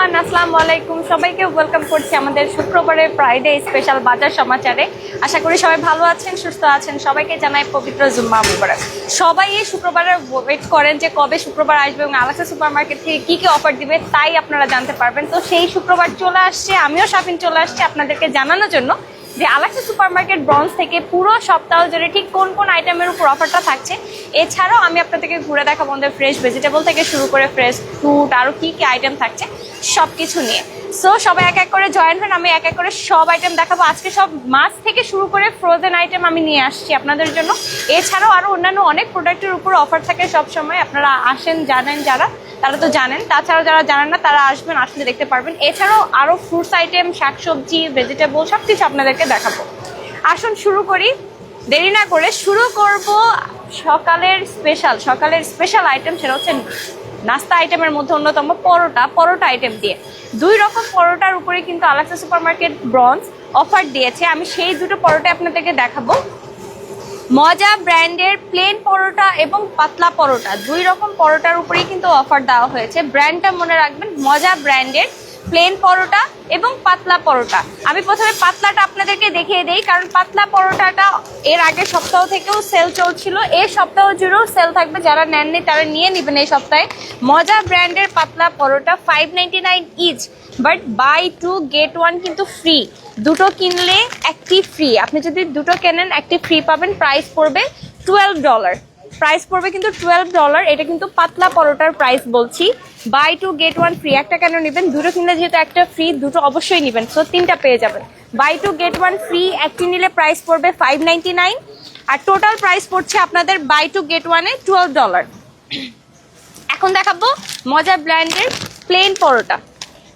Everyone আসসালামু আলাইকুম। সবাইকে ওয়েলকাম করছি আমাদের শুক্রবারের ফ্রাইডে স্পেশাল বাজার সমাচারে। আশা করি সবাই ভালো আছেন, সুস্থ আছেন। সবাইকে জানাই পবিত্র জুম্মা মুবারক। সবাই এই শুক্রবারে ওয়েট করেন যে কবে শুক্রবার আসবে এবং আলাসা সুপার মার্কেট থেকে কী কী অফার দিবে, তাই আপনারা জানতে পারবেন। তো সেই শুক্রবার চলে আসছে, আমিও শাপিং চলে আসছে আপনাদেরকে জানানোর জন্য। যে আলাক্সা সুপার মার্কেট ব্রঞ্জ থেকে পুরো সপ্তাহ জুড়ে ঠিক কোন কোন আইটেমের উপর অফারটা থাকছে, এছাড়াও আমি আপনাদেরকে ঘুরে দেখাবো আমাদের ফ্রেশ ভেজিটেবল থেকে শুরু করে ফ্রেশ ফ্রুট আরও কী কী আইটেম থাকছে সব কিছু নিয়ে। সো সবাই এক এক করে জয়েন হন, আমি এক এক করে সব আইটেম দেখাবো। আজকে সব মাছ থেকে শুরু করে ফ্রোজেন আইটেম আমি নিয়ে আসছি আপনাদের জন্য। এছাড়াও আরও অন্যান্য অনেক প্রোডাক্টের উপর অফার থাকে সব সময় আপনারা আসেন, জানেন যারা, তারা তো জানেন। তাছাড়াও যারা জানেন না, তারা আসবেন, আসলে দেখতে পারবেন। এছাড়াও আরও ফ্রুটস আইটেম শাকসবজি ভেজিটেবল সব কিছু আপনাদেরকে দেখাবো। আসুন, শুরু করি। দেরি না করে শুরু করব সকালের স্পেশাল সকালের স্পেশাল আইটেম সেটা হচ্ছে নাস্তা আইটেমের মধ্যে অন্যতম পরোটা পরোটা আইটেম দিয়ে। দুই রকম পরোটার উপরে কিন্তু আলাক্সা সুপার মার্কেট ব্রঞ্জ অফার দিয়েছে। আমি সেই দুটো পরোটা আপনাদেরকে দেখাবো। মজা ব্র্যান্ডের প্লেন পরোটা এবং পাতলা পরোটা। দুই রকম পরোটার উপরেই কিন্তু অফার দেওয়া হয়েছে। ব্র্যান্ডটা মনে রাখবেন, মজা ব্র্যান্ডের প্লেন পরোটা এবং পাতলা পরোটা। আমি প্রথমে পাতলাটা আপনাদেরকে দেখিয়ে দেই, কারণ পাতলা পরোটাটা এর আগের সপ্তাহ থেকেও সেল চলছিল। এই সপ্তাহ জুড়েও সেল থাকবে, যারা নেননি তারা নিয়ে নেবেন এই সপ্তাহে। মজা ব্র্যান্ডের পাতলা পরোটা five ninety nine each but buy two get one কিন্তু ফ্রি দুটো কিনলে একটি ফ্রি আপনি যদি দুটো কেনেন, একটি ফ্রি পাবেন প্রাইস পড়বে টুয়েলভ ডলার প্রাইস পড়বে কিন্তু টুয়েলভ ডলার এটা কিন্তু পাতলা পরোটার প্রাইস বলছি। Buy two get one free একটা কেন নেবেন? দুটো কিনলে যেহেতু একটা ফ্রি দুটো অবশ্যই নেবেন। সো তিনটা পেয়ে যাবেন। Buy two get one free একটি নিলে প্রাইস পড়বে ফাইভ নাইনটি নাইন আর টোটাল প্রাইস পড়ছে আপনাদের বাই টু গেট ওয়ানে টুয়েলভ ডলার এখন দেখাবো মজা ব্র্যান্ডের প্লেন পরোটা।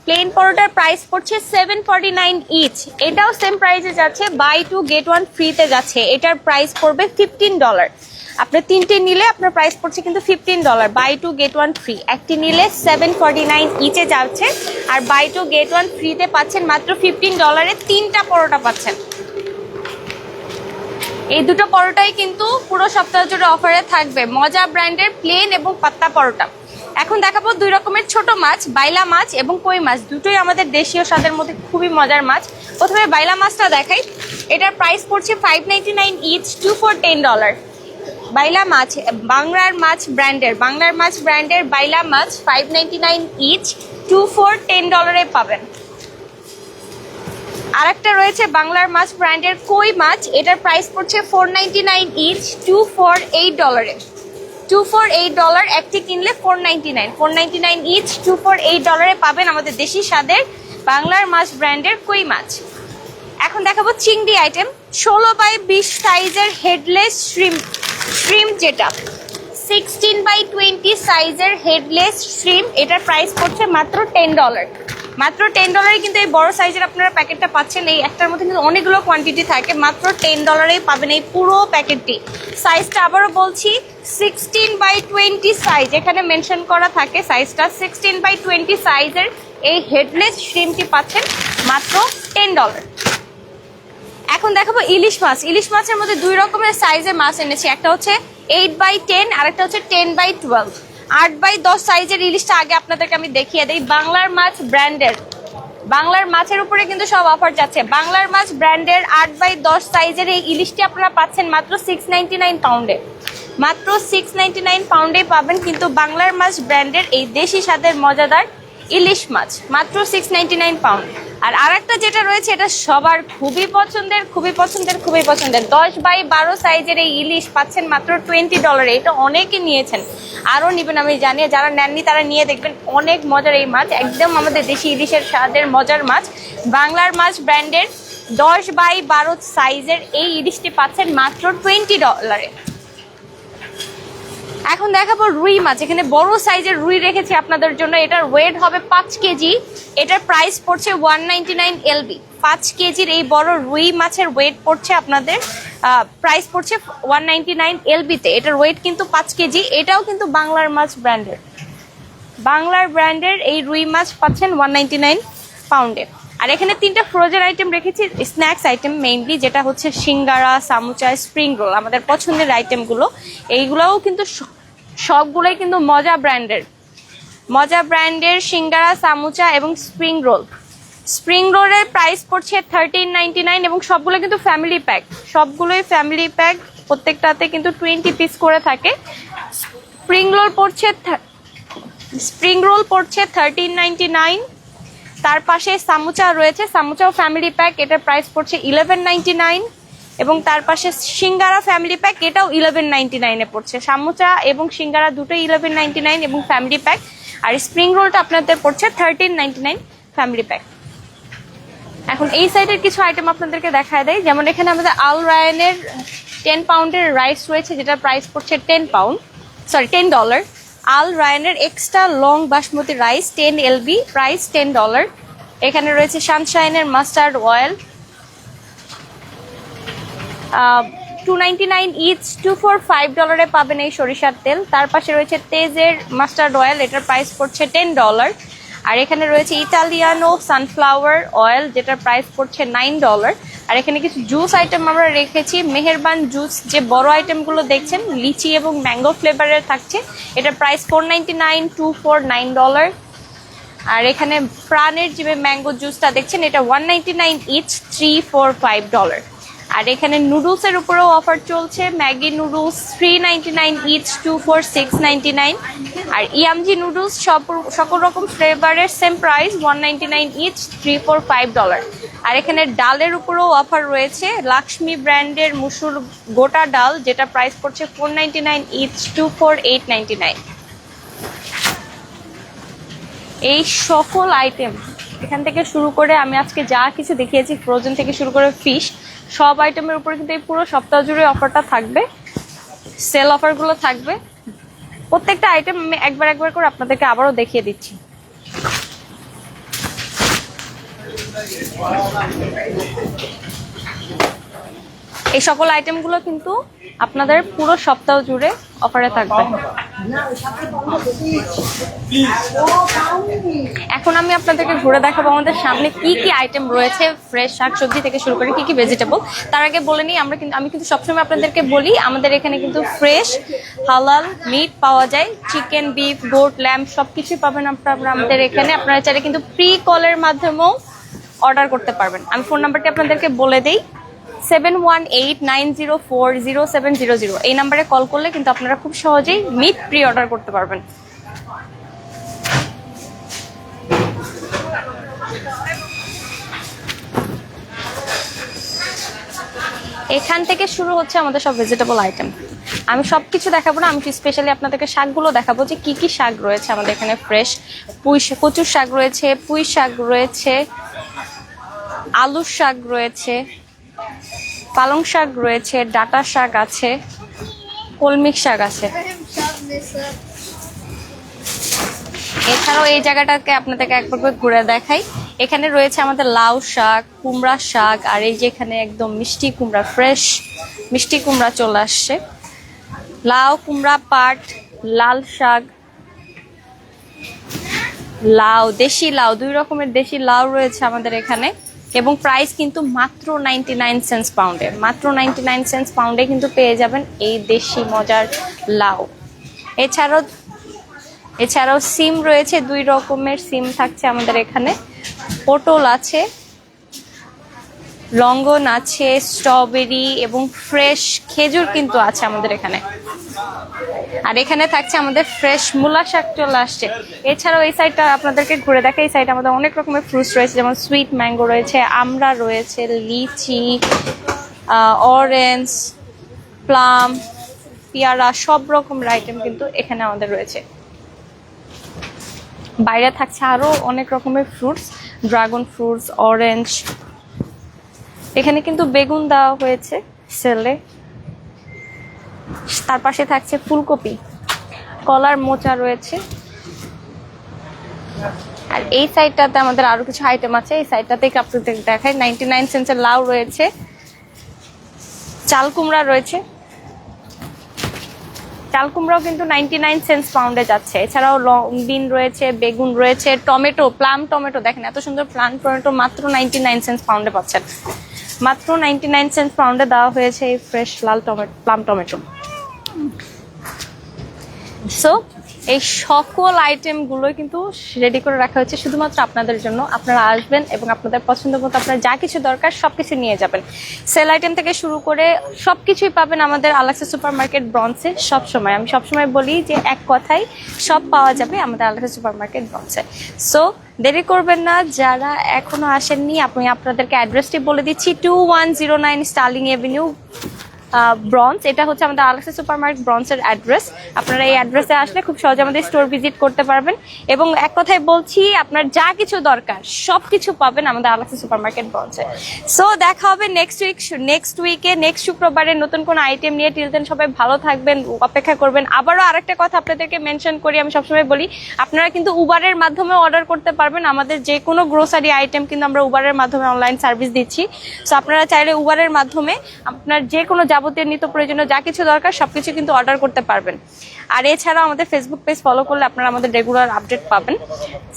প্লেন পরোটার প্রাইস পড়ছে সেভেন ফর্টি নাইন ইচ এটাও সেম প্রাইসে যাচ্ছে। বাই টু গেট ওয়ান ফ্রিতে যাচ্ছে। এটার প্রাইস পড়বে ফিফটিন ডলার আপনি তিনটে নিলে আপনার প্রাইস পড়ছে কিন্তু fifteen dollar buy two get one free একটি নিলে সেভেন ফর্টি নাইন ইচে যাচ্ছে, আর বাই টু গেট ওয়ান ফ্রিতে পাচ্ছেন মাত্র ফিফটিন ডলারে তিনটা পরোটা পাচ্ছেন। এই দুটো পরোটাই কিন্তু পুরো সপ্তাহ জুড়ে অফারে থাকবে। মজা ব্র্যান্ডের প্লেন এবং পাত্তা পরোটা। এখন দেখাবো দুই রকমের ছোট মাছ, বাইলা মাছ এবং কই মাছ। দুটোই আমাদের দেশীয় স্বাদের মধ্যে খুবই মজার মাছ। প্রথমে বাইলা মাছটা দেখাই। এটার প্রাইস পড়ছে five ninety nine each two four ten dollar বাইলা মাছ, বাংলার মাছ ব্র্যান্ডের বাংলার মাছ ব্র্যান্ডের বাইলা মাছ five ninety nine each two four ten ডলারে পাবেন। আরেকটা রয়েছে বাংলার মাছ ব্র্যান্ডের কই মাছ, এটার প্রাইস পড়ছে four ninety nine each two four eight ডলারে টু ফোর এইট ডলার একটি কিনলে four ninety nine four ninety nine each two four eight ডলারে পাবেন আমাদের দেশি স্বাদের বাংলার মাছ ব্র্যান্ডের কই মাছ। এখন দেখাবো চিংড়ি আইটেম ষোলো বাই বিশ সাইজের হেডলেস শ্রিম শ্রিম যেটা? সিক্সটিন বাই টোয়েন্টি সাইজের হেডলেস শ্রিম এটার প্রাইস পড়ছে মাত্র টেন ডলার মাত্র টেন ডলারে কিন্তু এই বড় সাইজের আপনারা প্যাকেটটা পাচ্ছেন। এই একটার মধ্যে কিন্তু অনেকগুলো কোয়ান্টিটি থাকে। মাত্র টেন ডলারেই পাবেন এই পুরো প্যাকেটটি সাইজটা আবারও বলছি সিক্সটিন বাই টোয়েন্টি সাইজ এখানে মেনশন করা থাকে সাইজটা সিক্সটিন বাই টোয়েন্টি সাইজের এই হেডলেস শ্রিমটি পাচ্ছেন মাত্র টেন ডলার এখন দেখাবো ইলিশ মাছ। ইলিশ মাছের মধ্যে দুই রকমের সাইজের মাছ এনেছি। একটা হচ্ছে এইট বাই টেন আর একটা হচ্ছে টেন বাই টুয়েলভ আট বাই দশ সাইজের ইলিশটা আগে আপনাদেরকে আমি দেখিয়ে দিই। বাংলার মাছ ব্র্যান্ডের বাংলার মাছের উপরে কিন্তু সব অফার যাচ্ছে। বাংলার মাছ ব্র্যান্ডের আট বাই দশ সাইজের এই ইলিশটি আপনারা পাচ্ছেন মাত্র সিক্স নাইনটি নাইন পাউন্ডে মাত্র সিক্স নাইনটি নাইন পাউন্ডে পাবেন কিন্তু বাংলার মাছ ব্র্যান্ডের এই দেশি স্বাদের মজাদার ইলিশ মাছ, মাত্র সিক্স নাইন পাউন্ড আর আরেকটা যেটা রয়েছে, এটা সবার খুবই পছন্দের খুবই পছন্দের খুবই পছন্দের। দশ বাই বারো সাইজের এই ইলিশ পাচ্ছেন মাত্র টোয়েন্টি ডলারে এটা অনেকে নিয়েছেন। আরও নেবেন, আমি জানি যারা নেননি, তারা নিয়ে দেখবেন অনেক মজার এই মাছ। একদম আমাদের দেশি ইলিশের স্বাদের মজার মাছ। বাংলার মাছ ব্র্যান্ডের দশ বাই বারো সাইজের এই ইলিশটি পাচ্ছেন মাত্র টোয়েন্টি ডলারে এখন দেখাবো রুই মাছ। এখানে বড় সাইজের রুই রেখেছি আপনাদের জন্য। এটার ওয়েট হবে পাঁচ কেজি। এটার প্রাইস পড়ছে ওয়ান নাইনটি নাইন এলবি পাঁচ কেজির এই বড় রুই মাছের ওয়েট পড়ছে আপনাদের প্রাইস পড়ছে ওয়ান নাইনটি নাইন এলবিতে এটার ওয়েট কিন্তু পাঁচ কেজি। এটাও কিন্তু বাংলার মাছ ব্র্যান্ডের বাংলার ব্র্যান্ডের এই রুই মাছ পাচ্ছেন ওয়ান নাইনটি নাইন পাউন্ডে আর এখানে তিনটা ফ্রোজেন আইটেম রেখেছি স্ন্যাক্স আইটেম মেইনলি যেটা হচ্ছে সিঙ্গারা, সামুচা স্প্রিং রোল আমাদের পছন্দের আইটেমগুলো এইগুলোও কিন্তু সবগুলোই কিন্তু মজা ব্র্যান্ডের মজা ব্র্যান্ডের সিঙ্গারা, সামুচা এবং স্প্রিং রোল স্প্রিং রোলের প্রাইস পড়ছে থার্টিন নাইনটি নাইন এবং সবগুলো কিন্তু ফ্যামিলি প্যাক সবগুলোই ফ্যামিলি প্যাক প্রত্যেকটাতে কিন্তু টোয়েন্টি পিস করে থাকে। স্প্রিং রোল পড়ছে স্প্রিং রোল পড়ছে থার্টিন নাইনটি নাইন তার পাশে সামুচা রয়েছে। সামুচাও ফ্যামিলি প্যাক এটার প্রাইস পড়ছে ইলেভেন নাইন এবং তার পাশে সিঙ্গারা ফ্যামিলি প্যাক এটাও ইলেভেন নাইনটি নাইনে পড়ছে। সামুচা এবং সিঙ্গারা দুটোই ইলেভেন নাইনটি নাইন এবং ফ্যামিলি প্যাক আর স্প্রিং রোলটা আপনাদের পড়ছে থার্টিন নাইন ফ্যামিলি প্যাক এখন এই সাইডের কিছু আইটেম আপনাদেরকে দেখায় দেয় যেমন এখানে আমাদের আল রায়নের টেন পাউন্ডের রাইস রয়েছে, যেটার প্রাইস পড়ছে ten pound sorry ten dollar Al রায়নের extra long basmati rice, ten lb, price ten dollar. এখানে রয়েছে সানশাইনের mustard oil. Two ninety nine each two four five ডলারে পাবেন এই সরিষার তেল। তার পাশে রয়েছে তেজের মাস্টার্ড অয়েল, এটার প্রাইস পড়ছে টেন ডলার আর এখানে রয়েছে ইটালিয়ানো সানফ্লাওয়ার অয়েল, যেটার প্রাইস পড়ছে নাইন ডলার আর এখানে কিছু জুস আইটেম আমরা রেখেছি। মেহেরবান জুস যে বড় আইটেমগুলো দেখছেন, লিচি এবং ম্যাঙ্গো ফ্লেভারের থাকছে এটার price four ninety nine two four nine dollar আর এখানে প্রাণের যে ম্যাঙ্গো জুসটা দেখছেন, এটা one ninety nine each three four five dollar আর এখানে নুডলসের উপরেও অফার চলছে। Maggi noodles three nine each two four six nine আর ইয়ামজি নুডলস সব সকল রকম ফ্লেভারের same price one nine each three four five dollar আর এখানে ডালের উপরেও অফার রয়েছে। লাক্সমি ব্র্যান্ডের মুসুর গোটা ডাল, যেটা প্রাইস পড়ছে four nine each two four eight nine এই সকল আইটেম এখান থেকে শুরু করে আমি আজকে যা কিছু দেখিয়েছি ফ্রোজেন থেকে শুরু করে ফিশ সব আইটেমের উপরে কিন্তু এই পুরো সপ্তাহ জুড়ে অফারটা থাকবে। সেল অফারগুলো থাকবে। প্রত্যেকটা আইটেম আমি একবার একবার করে আপনাদেরকে আবারও দেখিয়ে দিচ্ছি। এই সকল আইটেমগুলো কিন্তু আপনাদের পুরো সপ্তাহ জুড়ে অফারে থাকবে। এখন আমি আপনাদেরকে ঘুরে দেখাবো আমাদের সামনে কি কি আইটেম রয়েছে ফ্রেশ শাকসবজি থেকে শুরু করে কি কি ভেজিটেবল তার আগে বলে নিই, আমরা কিন্তু আমি কিন্তু সবসময় আপনাদেরকে বলি, আমাদের এখানে কিন্তু ফ্রেশ হালাল মিট পাওয়া যায়। চিকেন বিফ গোট ল্যাম্প সব কিছুই পাবেন আপনারা আমাদের এখানে। আপনারা চাইলে কিন্তু প্রি কলের মাধ্যমেও অর্ডার করতে পারবেন। আমি ফোন নাম্বারটি আপনাদেরকে বলে দিই। Seven one eight nine zero four zero seven zero zero. এই নাম্বারে কল করলে কিন্তু আপনারা খুব সহজেই মিট প্রি অর্ডার করতে পারবেন। এখান থেকে শুরু হচ্ছে আমাদের সব ভেজিটেবল আইটেম আমি সব কিছু দেখাবো না, আমি স্পেশালি আপনাদেরকে শাকগুলো দেখাবো যে কি কি শাক রয়েছে আমাদের এখানে ফ্রেশ পুঁই কচুর শাক রয়েছে, পুঁই শাক রয়েছে, আলুর শাক রয়েছে পালং শাক রয়েছে, ডাটা শাক আছে কলমিক শাক আছে। এছাড়াও এই জায়গাটাকে আপনাদেরকে একবার করে ঘুরে দেখাই। এখানে রয়েছে আমাদের লাউ শাক, কুমড়া শাক, আর এই যে এখানে একদম মিষ্টি কুমড়া, ফ্রেশ মিষ্টি কুমড়া চলে আসছে। লাউ, কুমড়া পাট, লাল শাক, লাউ, দেশি লাউ, দুই রকমের দেশি লাউ রয়েছে আমাদের এখানে। এবং প্রাইস কিন্তু মাত্র নাইনটি নাইন সেন্স পাউন্ডে। মাত্র নাইনটি নাইন সেন্স পাউন্ডে কিন্তু পেয়ে যাবেন এই দেশি মজার লাউ। এছাড়াও এছাড়াও সিম রয়েছে, দুই রকমের সিম থাকছে আমাদের এখানে। পটল আছে, লঙ্গন আছে, স্ট্রবেরি এবং ফ্রেশ খেজুর কিন্তু আছে আমাদের এখানে। আর এখানে থাকছে আমাদের ফ্রেশ মূলা শাক চলে আসছে। এছাড়াও এই সাইডটা আপনাদেরকে ঘুরে দেখা, এই সাইডে আমাদের অনেক রকমের ফ্রুটস রয়েছে, যেমন সুইট ম্যাঙ্গো রয়েছে আমড়া রয়েছে, লিচি অরেঞ্জ প্লাম পেয়ারা, সব রকমের আইটেম কিন্তু এখানে আমাদের রয়েছে। বাইরে থাকছে আরও অনেক রকমের ফ্রুটস ড্রাগন ফ্রুটস অরেঞ্জ এখানে কিন্তু বেগুন দেওয়া হয়েছে সেলে তার পাশে থাকছে ফুলকপি। কলার মোচা রয়েছে। আর এই সাইডটাতে আমাদের আরও কিছু আইটেম আছে। এই সাইডটাতে আপনাদের দেখায় নাইনটি নাইন সেন্সের লাউ রয়েছে। চাল কুমড়া রয়েছে। চাল কুমড়াও কিন্তু নাইনটি নাইন সেন্স পাউন্ডে যাচ্ছে। এছাড়াও বিন রয়েছে, বেগুন রয়েছে, টমেটো, প্লাম টমেটো। দেখেন, এত সুন্দর প্লাম টমেটো মাত্র নাইনটি নাইন সেন্স পাউন্ডে পাচ্ছেন। মাত্র নাইনটি নাইন সেন্স পাউন্ডে দেওয়া হয়েছে এই ফ্রেশ লাল টমেটো প্লাম টমেটো। সো এই সকল আইটেমগুলো কিন্তু রেডি করে রাখা হয়েছে শুধুমাত্র আপনাদের জন্য। আপনারা আসবেন এবং আপনাদের পছন্দ মতো আপনার যা কিছু দরকার সব কিছু নিয়ে যাবেন। সেল আইটেম থেকে শুরু করে সব কিছুই পাবেন আমাদের আলাক্সা সুপার মার্কেট ব্রঞ্চে সবসময়। আমি সবসময় বলি যে এক কথাই সব পাওয়া যাবে আমাদের আলাক্সা সুপার মার্কেট ব্রঞ্চে সো দেরি করবেন না, যারা এখনও আসেননি আপনি আপনাদেরকে অ্যাড্রেসটি বলে দিচ্ছি two one zero nine sterling avenue branch এটা হচ্ছে আমাদের আলাক্সা সুপার মার্কেট ব্রঞ্চের অ্যাড্রেস আপনারা এই অ্যাড্রেসে আসলে খুব সহজে আমাদের স্টোর ভিজিট করতে পারবেন। এবং এক কথায় বলছি, আপনার যা কিছু দরকার সব কিছু পাবেন আমাদের আলাক্সা সুপার মার্কেট ব্রঞ্চে সো দেখা হবে নেক্সট উইক নেক্সট উইকে নেক্সট শুক্রবারে নতুন কোনো আইটেম নিয়ে। টিলতেন সবাই ভালো থাকবেন, অপেক্ষা করবেন। আবারও আরেকটা কথা আপনাদেরকে মেনশন করি, আমি সবসময় বলি, আপনারা কিন্তু উবারের মাধ্যমে অর্ডার করতে পারবেন। আমাদের যে কোনো গ্রোসারি আইটেম কিন্তু আমরা উবারের মাধ্যমে অনলাইন সার্ভিস দিচ্ছি। সো আপনারা চাইলে উবারের মাধ্যমে আপনার যে কোনো যাবতীয় নিত্য প্রয়োজনীয় যা কিছু দরকার সবকিছু কিন্তু অর্ডার করতে পারবেন। আর এছাড়াও আমাদের ফেসবুক পেজ ফলো করলে আপনারা আমাদের রেগুলার আপডেট পাবেন।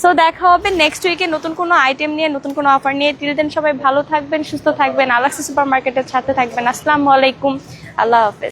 সো দেখা হবে নেক্সট উইকে নতুন কোনো আইটেম নিয়ে, নতুন কোনো অফার নিয়ে। তিল দিন সবাই ভালো থাকবেন, সুস্থ থাকবেন। আলাক্সি সুপার মার্কেটের সাথে থাকবেন। আসসালামু আলাইকুম। আল্লাহ হাফেজ।